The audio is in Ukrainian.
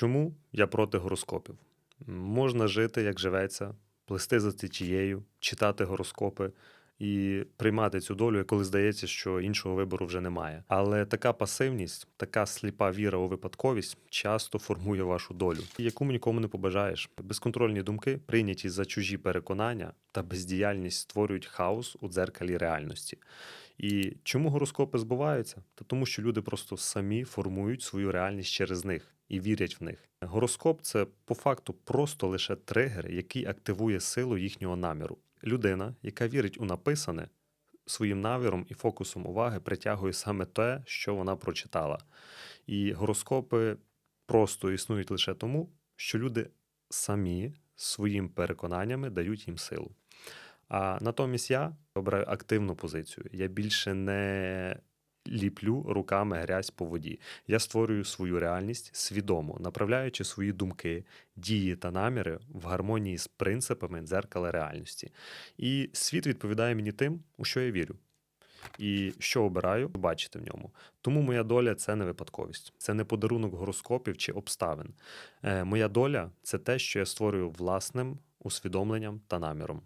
Чому я проти гороскопів? Можна жити, як живеться, плести за течією, читати гороскопи і приймати цю долю, коли здається, що іншого вибору вже немає. Але така пасивність, така сліпа віра у випадковість часто формує вашу долю, яку нікому не побажаєш. Безконтрольні думки, прийняті за чужі переконання та бездіяльність створюють хаос у дзеркалі реальності. І чому гороскопи збуваються? Та тому, що люди просто самі формують свою реальність через них і вірять в них. Гороскоп це по факту просто лише тригер, який активує силу їхнього наміру. Людина, яка вірить у написане, своїм навіром і фокусом уваги притягує саме те, що вона прочитала. І гороскопи просто існують лише тому, що люди самі своїм переконаннями дають їм силу. А натомість я обираю активну позицію. Я більше не ліплю руками грязь по воді. Я створюю свою реальність свідомо, направляючи свої думки, дії та наміри в гармонії з принципами дзеркала реальності. І світ відповідає мені тим, у що я вірю. І що обираю, бачити в ньому. Тому моя доля це не випадковість, це не подарунок гороскопів чи обставин. Е, моя доля це те, що я створюю власним усвідомленням та наміром.